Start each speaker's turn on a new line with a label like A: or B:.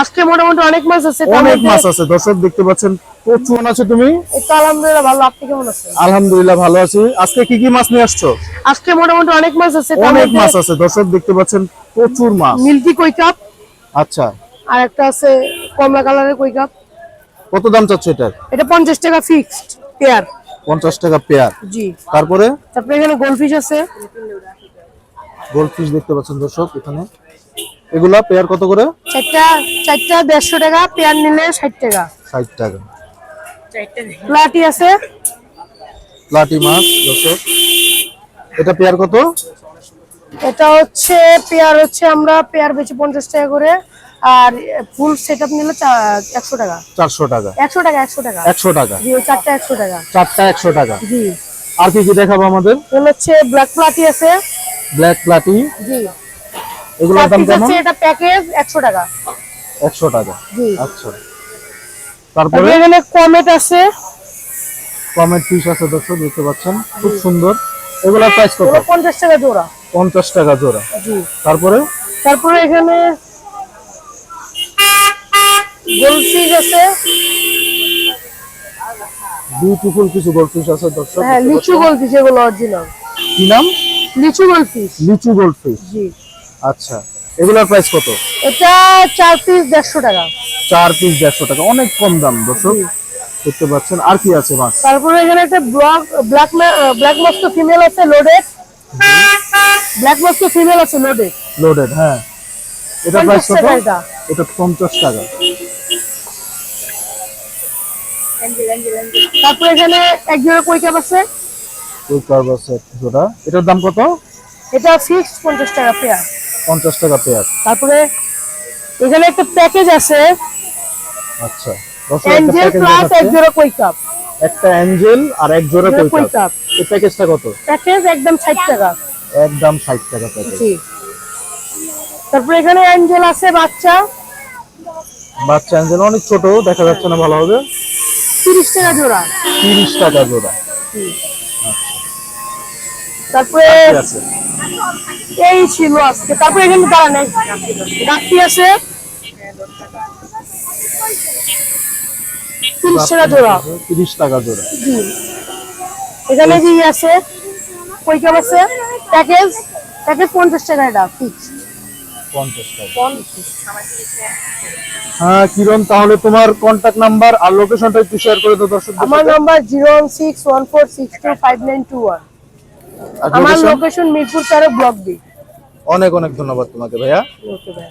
A: আজকে মোটামুটি অনেক মাছ আছে
B: অনেক মাছ আছে দর্শক দেখতে পাচ্ছেন প্রচুর আছে তুমি?
A: আলহামদুলিল্লাহ ভালো আপনি কেমন আছেন?
B: আলহামদুলিল্লাহ ভালো আছি। আজকে কি কি মাছ নিয়ে আসছো?
A: আজকে মোটামুটি অনেক মাছ আছে
B: অনেক মাছ আছে দর্শক দেখতে পাচ্ছেন প্রচুর মাছ।
A: মিল্কি কই কাপ
B: আচ্ছা।
A: আর একটা আছে কমলা কালারের কই কাপ।
B: কত দাম চাচ্ছ এটার?
A: এটা পঞ্চাশ টাকা ফিক্সড পেয়ার
B: পঞ্চাশ টাকা পেয়ার
A: জি।
B: তারপরে?
A: তারপরে এখানে গোলফিশ আছে।
B: গোল্ড ফিশ দেখতে পাচ্ছেন দর্শক এখানে। এগুলা পেয়ার কত করে?
A: চারটা চারটা দেড়শো টাকা পেয়ার নিলে ষাট টাকা।
B: ষাট টাকা।
A: প্লাটি আছে।
B: প্লাটি মাছ দর্শক। এটা পেয়ার কত?
A: এটা হচ্ছে পেয়ার হচ্ছে আমরা পেয়ার বেচি পঞ্চাশ টাকা করে। আর ফুল সেট আপ নিলে একশো টাকা।
B: চারশো টাকা।
A: একশো টাকা একশো টাকা।
B: একশো টাকা।
A: জি চারটা একশো টাকা।
B: চারটা একশো টাকা।
A: জি।
B: আর কি কি দেখাবো আমাদের?
A: হচ্ছে ব্ল্যাক প্লাটি আছে।
B: ব্ল্যাক প্লাটি
A: জি।
B: এগুলোর দাম কেমন?
A: এটা প্যাকেজ একশো টাকা।
B: একশো টাকা। আচ্ছা। তারপরে?
A: এখানে কমেট আছে।
B: কমেট পিস আছে দর্শক দেখতে পাচ্ছেন? খুব সুন্দর। এগুলোর প্রাইস কত?
A: ওগুলো পঞ্চাশ টাকা জোড়া।
B: পঞ্চাশ টাকা জোড়া।
A: জি।
B: তারপরে?
A: তারপরে এখানে গোলফিশ আছে।
B: বিউটিফুল কিছু গোল্ডফিশ আছে দর্শক
A: হ্যাঁ লিচু। গোলফিশ এগুলো অরিজিনাল
B: কি নাম?
A: লিচু গোলফিশ
B: লিচু গোল্ডফিশ
A: জি।
B: আচ্ছা এগুলোর প্রাইস কত?
A: এটা চার পিস দেড়শো টাকা।
B: চার পিস দেড়শো টাকা অনেক কম দাম দর্শক দেখতে পাচ্ছেন আর কি আছে মাছ?
A: তারপরে এখানে একটা block black black Moscow female আছে লোডেড ব্ল্যাক মস্কো ফিমেল আছে লোডেড
B: লোডেড হ্যাঁ। এটা প্রাইস কত?
A: এটা।
B: এটা পঞ্চাশ টাকা।
A: তারপরে এখানে এক জোড়া কই কাপ আছে?
B: ওই কার্ভ আছে? জোড়া এটার দাম কত?
A: এটা ফিক্সড পঞ্চাশ টাকা পেয়ার
B: পঞ্চাশ টাকা পেয়ার
A: তারপরে এখানে একটা প্যাকেজ আছে।
B: আচ্ছা
A: এঞ্জেল প্লাস এক জোড়া কই কাপ
B: একটা অ্যাঞ্জেল আর এক জোড়া কই কাপ এই প্যাকেজটা কত?
A: প্যাকেজ একদম ষাট টাকা।
B: একদম ষাট টাকা প্যাকেজ
A: জি। তারপরে এখানে অ্যাঞ্জেল আছে বাচ্চা।
B: বাচ্চা অ্যাঞ্জেল অনেক ছোট দেখা যাচ্ছে না ভালো হবে।
A: তিরিশ টাকা জোড়া।
B: তিরিশ টাকা জোড়া।
A: তারপরে এই ছিল আজকে। তারপরে এখানে দাঁড়া নেই গাঠি আছে। তিরিশ টাকা জোড়া।
B: তিরিশ টাকা জোড়া।
A: জি। এখানে ইয়ে আছে কই আছে প্যাকেজ প্যাকেজ পঞ্চাশ টাকা এটা ফিক্স
B: হ্যাঁ কিরণ তাহলে তোমার কন্ট্যাক্ট নাম্বার আর লোকেশনটা একটু শেয়ার করে দাও দর্শক
A: আমার number zero one six one four six two five nine two one. আমার লোকেশন মিরপুর তেরো ব্লক বি
B: অনেক অনেক ধন্যবাদ তোমাকে ভাইয়া।
A: ওকে ভাই